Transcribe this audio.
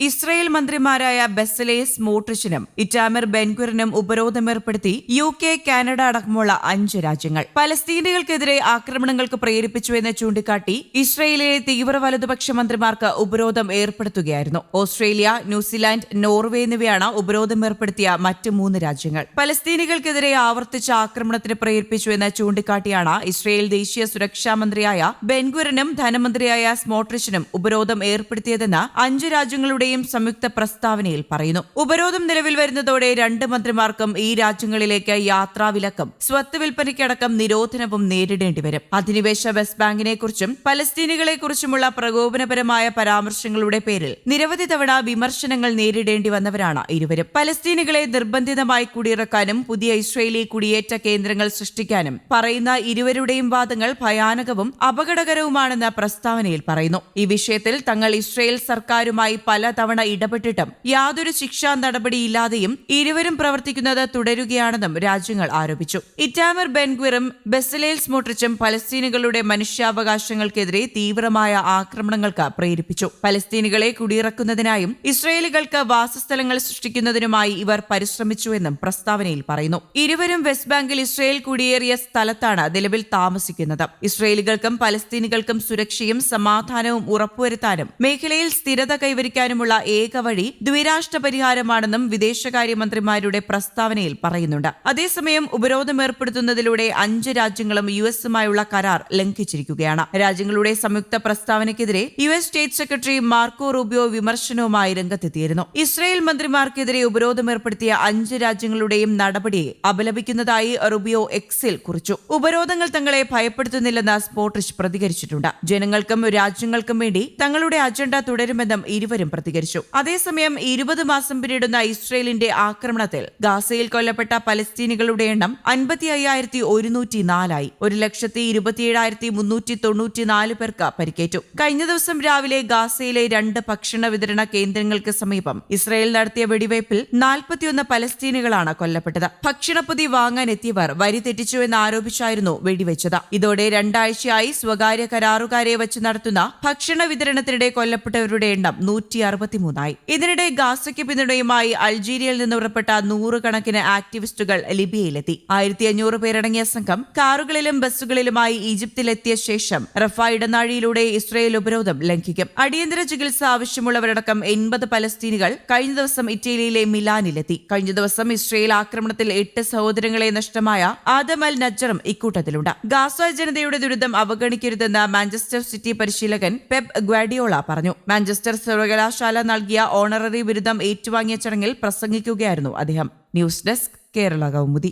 Israel മന്ത്രിമാരായ Bezalel മോട്രിച്ചിനും Itamar ബെൻഗുറിനും ഉപരോധമേർപ്പെടുത്തി യു കെ കാനഡ അടക്കമുള്ള അഞ്ച് രാജ്യങ്ങൾ. പലസ്തീനികൾക്കെതിരെ ആക്രമണങ്ങൾക്ക് പ്രേരിപ്പിച്ചുവെന്ന് ചൂണ്ടിക്കാട്ടി ഇസ്രയേലിലെ തീവ്ര വലതുപക്ഷ മന്ത്രിമാർക്ക് ഉപരോധം ഏർപ്പെടുത്തുകയായിരുന്നു. ഓസ്ട്രേലിയ ന്യൂസിലാൻഡ് നോർവേ എന്നിവയാണ് ഉപരോധം ഏർപ്പെടുത്തിയ മറ്റ് മൂന്ന് രാജ്യങ്ങൾ. പലസ്തീനികൾക്കെതിരെ ആവർത്തിച്ച ആക്രമണത്തിന് പ്രേരിപ്പിച്ചുവെന്ന് ചൂണ്ടിക്കാട്ടിയാണ് ഇസ്രയേൽ ദേശീയ സുരക്ഷാ മന്ത്രിയായ ബെൻഗുറിനും ധനമന്ത്രിയായ സ്മോട്രിച്ചിനും ഉപരോധം ഏർപ്പെടുത്തിയതെന്ന് അഞ്ച് രാജ്യങ്ങളുടെ യും സംയുക്ത പ്രസ്താവനയിൽ പറയുന്നു. ഉപരോധം നിലവിൽ വരുന്നതോടെ രണ്ട് മന്ത്രിമാർക്കും ഈ രാജ്യങ്ങളിലേക്ക് യാത്രാവിലക്കും സ്വത്ത് വിൽപ്പനയ്ക്കടക്കം നിരോധനവും നേരിടേണ്ടി വരും. അധിനിവേശ വെസ്റ്റ് ബാങ്കിനെക്കുറിച്ചും കുറിച്ചും പലസ്തീനികളെ കുറിച്ചുമുള്ള പ്രകോപനപരമായ പരാമർശങ്ങളുടെ പേരിൽ നിരവധി തവണ വിമർശനങ്ങൾ നേരിടേണ്ടി വന്നവരാണ് ഇരുവരും. പലസ്തീനികളെ നിർബന്ധിതമായി കുടിയിറക്കാനും പുതിയ ഇസ്രയേലി കുടിയേറ്റ കേന്ദ്രങ്ങൾ സൃഷ്ടിക്കാനും പറയുന്ന ഇരുവരുടെയും വാദങ്ങൾ ഭയാനകവും അപകടകരവുമാണെന്ന് പ്രസ്താവനയിൽ പറയുന്നു. ഈ വിഷയത്തിൽ തങ്ങൾ ഇസ്രയേൽ സർക്കാരുമായി പല തവണ ഇടപെട്ടിട്ടും യാതൊരു ശിക്ഷാ നടപടിയില്ലാതെയും ഇരുവരും പ്രവർത്തിക്കുന്നത് തുടരുകയാണെന്നും രാജ്യങ്ങൾ ആരോപിച്ചു. ഇറ്റാമർ ബെൻഗ്വിറും ബെസലേൽ സ്മോട്രിച്ചും പലസ്തീനുകളുടെ മനുഷ്യാവകാശങ്ങൾക്കെതിരെ തീവ്രമായ ആക്രമണങ്ങൾക്ക് പ്രേരിപ്പിച്ചു. പലസ്തീനുകളെ കുടിയിറക്കുന്നതിനായും ഇസ്രയേലുകൾക്ക് വാസസ്ഥലങ്ങൾ സൃഷ്ടിക്കുന്നതിനുമായി ഇവർ പരിശ്രമിച്ചുവെന്നും പ്രസ്താവനയിൽ പറയുന്നു. ഇരുവരും വെസ്റ്റ് ബാങ്കിൽ ഇസ്രയേൽ കുടിയേറിയ സ്ഥലത്താണ് നിലവിൽ താമസിക്കുന്നത്. ഇസ്രയേലുകൾക്കും പലസ്തീനുകൾക്കും സുരക്ഷയും സമാധാനവും ഉറപ്പുവരുത്താനും മേഖലയിൽ സ്ഥിരത കൈവരിക്കാനുമുള്ള ഏക വഴി ദ്വിരാഷ്ട്ര പരിഹാരമാണെന്നും വിദേശകാര്യമന്ത്രിമാരുടെ പ്രസ്താവനയിൽ പറയുന്നുണ്ട്. അതേസമയം ഉപരോധം ഏർപ്പെടുത്തുന്നതിലൂടെ അഞ്ച് രാജ്യങ്ങളും യു എസുമായുള്ള കരാർ ലംഘിച്ചിരിക്കുകയാണ്. രാജ്യങ്ങളുടെ സംയുക്ത പ്രസ്താവനയ്ക്കെതിരെ U S state secretary Marco Rubio വിമർശനവുമായി രംഗത്തെത്തിയിരുന്നു. ഇസ്രായേൽ മന്ത്രിമാർക്കെതിരെ ഉപരോധം ഏർപ്പെടുത്തിയ അഞ്ച് രാജ്യങ്ങളുടെയും നടപടിയെ അപലപിക്കുന്നതായി റുബിയോ എക്സിൽ കുറിച്ചു. ഉപരോധങ്ങൾ തങ്ങളെ ഭയപ്പെടുത്തുന്നില്ലെന്ന് സ്പോട്രിച്ച് പ്രതികരിച്ചിട്ടുണ്ട്. ജനങ്ങൾക്കും രാജ്യങ്ങൾക്കും വേണ്ടി തങ്ങളുടെ അജണ്ട തുടരുമെന്നും ഇരുവരും പ്രതികരിച്ചു. അതേസമയം ഇരുപത് മാസം പിന്നിടുന്ന ഇസ്രയേലിന്റെ ആക്രമണത്തിൽ ഗാസയിൽ കൊല്ലപ്പെട്ട പലസ്തീനികളുടെ എണ്ണം അൻപത്തി അയ്യായിരത്തി ഒരുന്നൂറ്റി നാലായി ഒരു ലക്ഷത്തി ഇരുപത്തിയേഴായിരത്തി മുന്നൂറ്റി തൊണ്ണൂറ്റിനാല് പേർക്ക് പരിക്കേറ്റു. കഴിഞ്ഞ ദിവസം രാവിലെ ഗാസയിലെ രണ്ട് ഭക്ഷണ വിതരണ കേന്ദ്രങ്ങൾക്ക് സമീപം ഇസ്രയേൽ നടത്തിയ വെടിവയ്പിൽ നാൽപ്പത്തിയൊന്ന് പലസ്തീനികളാണ് കൊല്ലപ്പെട്ടത്. ഭക്ഷണപ്പൊതി വാങ്ങാൻ എത്തിയവർ വരി തെറ്റിച്ചുവെന്ന് ആരോപിച്ചായിരുന്നു വെടിവെച്ചത്. ഇതോടെ രണ്ടാഴ്ചയായി സ്വകാര്യ കരാറുകാരെ വെച്ച് നടത്തുന്ന ഭക്ഷണ വിതരണത്തിനിടെ കൊല്ലപ്പെട്ടവരുടെ എണ്ണം നൂറ്റി അറുപത്തിമൂന്നായി ഇതിനിടെ ഗാസയ്ക്ക് പിന്തുണയുമായി അൾജീരിയയിൽ നിന്ന് പുറപ്പെട്ട നൂറുകണക്കിന് ആക്ടിവിസ്റ്റുകൾ ലിബിയയിലെത്തി. ആയിരത്തി അഞ്ഞൂറ് പേരടങ്ങിയ സംഘം കാറുകളിലും ബസ്സുകളിലുമായി ഈജിപ്തിലെത്തിയ ശേഷം റഫ ഇടനാഴിയിലൂടെ ഇസ്രയേൽ ഉപരോധം ലംഘിക്കും. അടിയന്തര ചികിത്സ ആവശ്യമുള്ളവരടക്കം എൺപത് പലസ്തീനികൾ കഴിഞ്ഞ ദിവസം ഇറ്റലിയിലെ മിലാനിലെത്തി. കഴിഞ്ഞ ദിവസം ഇസ്രയേൽ ആക്രമണത്തിൽ എട്ട് സഹോദരങ്ങളെ നഷ്ടമായ ആദം അൽ ഇക്കൂട്ടത്തിലുണ്ട്. ഗാസ ജനതയുടെ ദുരിതം അവഗണിക്കരുതെന്ന് മാഞ്ചസ്റ്റർ സിറ്റി പരിശീലകൻ പെപ് ഗ്വാഡിയോള പറഞ്ഞു. മാഞ്ചസ്റ്റർ സർവകലാശാല നൽകിയ ഓണററി ബിരുദം ഏറ്റുവാങ്ങിയ ചടങ്ങിൽ പ്രസംഗിക്കുകയായിരുന്നു അദ്ദേഹം. News desk Kerala Kaumudi.